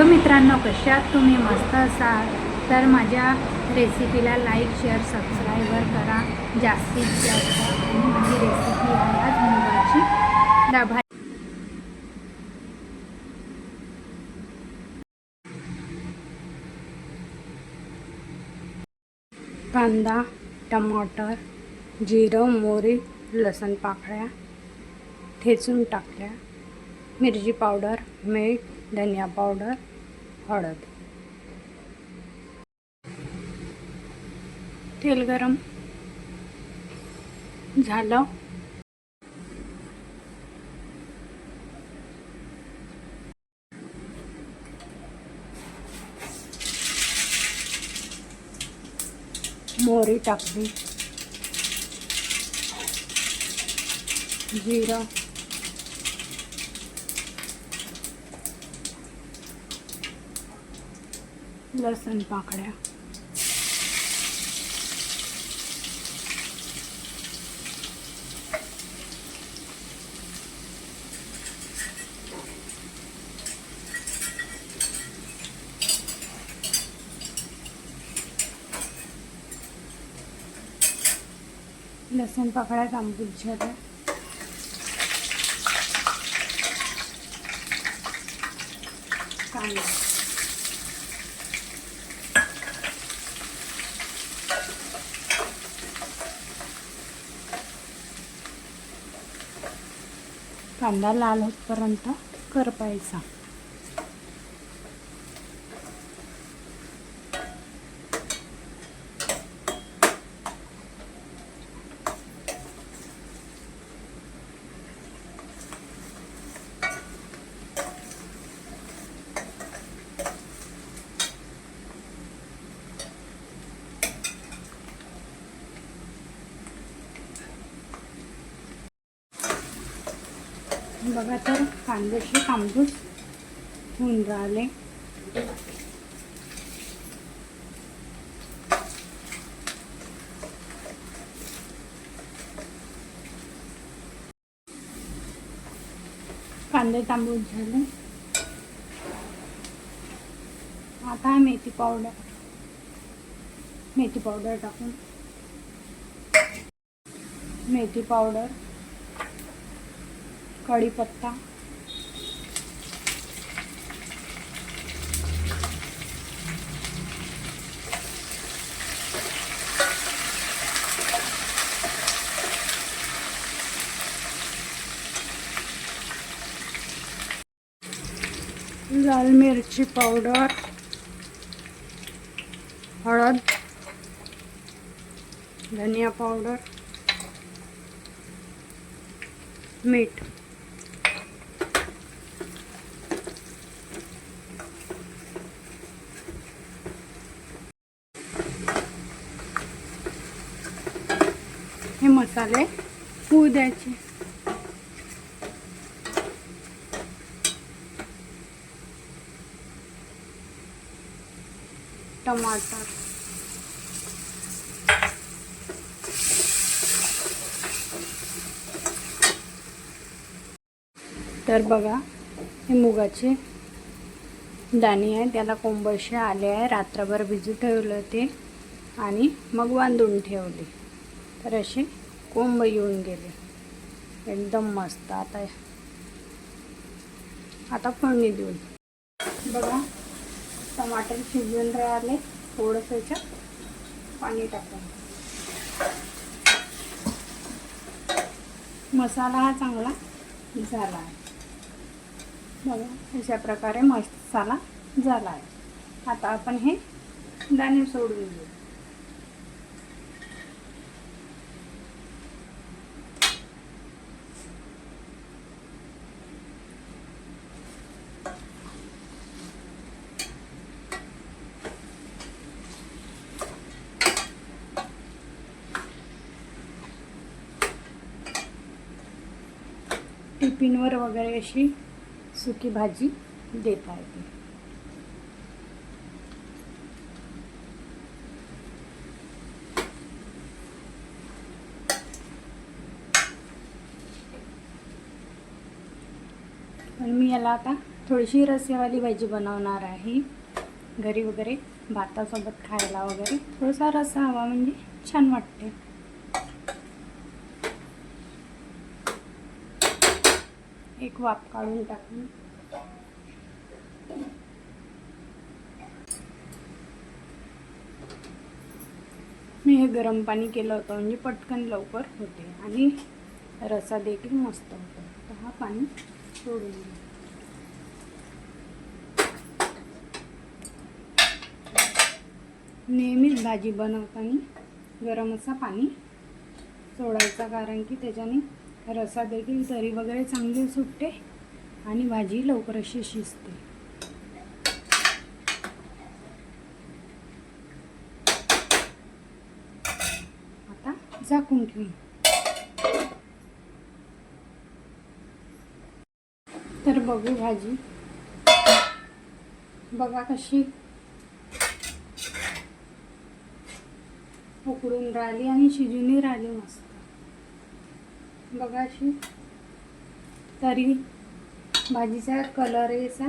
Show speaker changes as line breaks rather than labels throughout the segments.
Hello मित्रांनो कशात तुम्ही? मस्त असाल? तर माझ्या रेसिपीला लाईक शेअर सबस्क्राईबर करा. जास्तीत जास्त आणि माझी रेसिपी आहे आज मुगाची दाभा कांदा टमाटर जिरं मोरी लसण पाकळ्या ठेचून टाकल्या. मिरची पावडर मीठ धनिया पावडर हळद. तेल गरम झालं. मोहरी टाकली. जिरं. लसण पाकळ्या लसण पाकळ्या तांबूल झाल्या कांदा. कांदा लाल होतपर्यंत करपायचा. बघा तर कांद्याचे तांबूस होऊन राहिले. कांदे तांबूस झाले. आता मेथी पावडर मेथी पावडर टाकून. मेथी पावडर कढीपत्ता लाल मिरची पावडर हळद धनिया पावडर मीठ. मसाले होऊ द्यायचे. टमाटर. तर बघा हे मुगाचे दाणे आहे त्याला कोंबशे आले आहे रात्रभर भिजू ठेवलं ते आणि मग बांधून ठेवले. तर असे कोंब येऊन गेले. एकदम मस्त. आता आता फोडणी देऊन. बघा टमाटर शिजवून राहिले. थोडंसं याच्यात पाणी टाकून. मसाला हा चांगला झाला आहे. बघा अशा प्रकारे मसाला झाला आहे. आता आपण हे दाणे सोडून घेऊ टिफिनवर वगैरे अशी सुकी भाजी देता येते. पण मी याला आता थोडीशी रस्सेवाली भाजी बनवणार आहे. घरी वगैरे भातासोबत खायला वगैरे थोडासा रस्सा हवा म्हणजे छान वाटते. एक वाफ काढून टाकून. मी हे गरम पाणी केलं होतं म्हणजे पटकन लवकर होते आणि रसा देखील मस्त होतो. तर हा पाणी सोडून दे नेहमीच भाजी बनवताना गरम असा पाणी सोडायचा कारण की त्याच्याने रसा देखील तरी वगैरे चांगली सुटते आणि भाजी लवकर अशी शिजते. आता झाकून ठेवी. तर बघू भाजी. बघा कशी उकडून राहिली आणि शिजूनही राहिली मस्त. बघा अशी. तरी भाजीचा कलर असा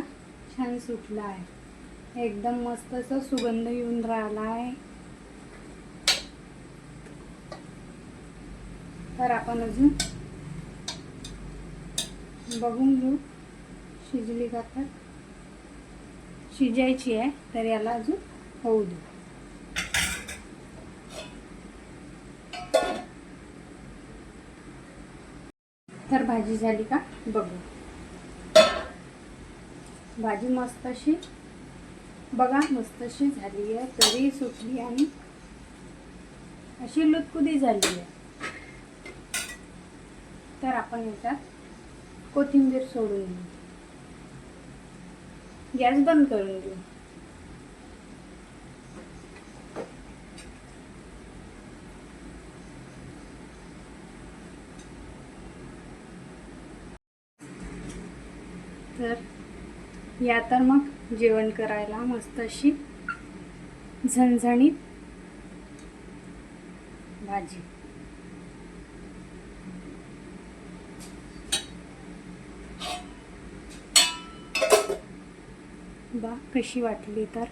छान सुटला आहे. एकदम मस्त असा सुगंध येऊन राहिला आहे. तर आपण अजून बघून घेऊ शिजली का तर. शिजायची आहे तर याला अजून होऊ देऊ तर भाजी झाली का? बघू. भाजी मस्त अशी बघा मस्त अशी झाली आहे तरी सुटली आणि अशी लुतकुदी झाली आहे. तर आपण याच्यात कोथिंबीर सोडून घेऊ गॅस बंद करून देऊ. तर या तर मग जेवण करायला मस्त अशी झणझणीत भाजी. बा कशी वाटली तर?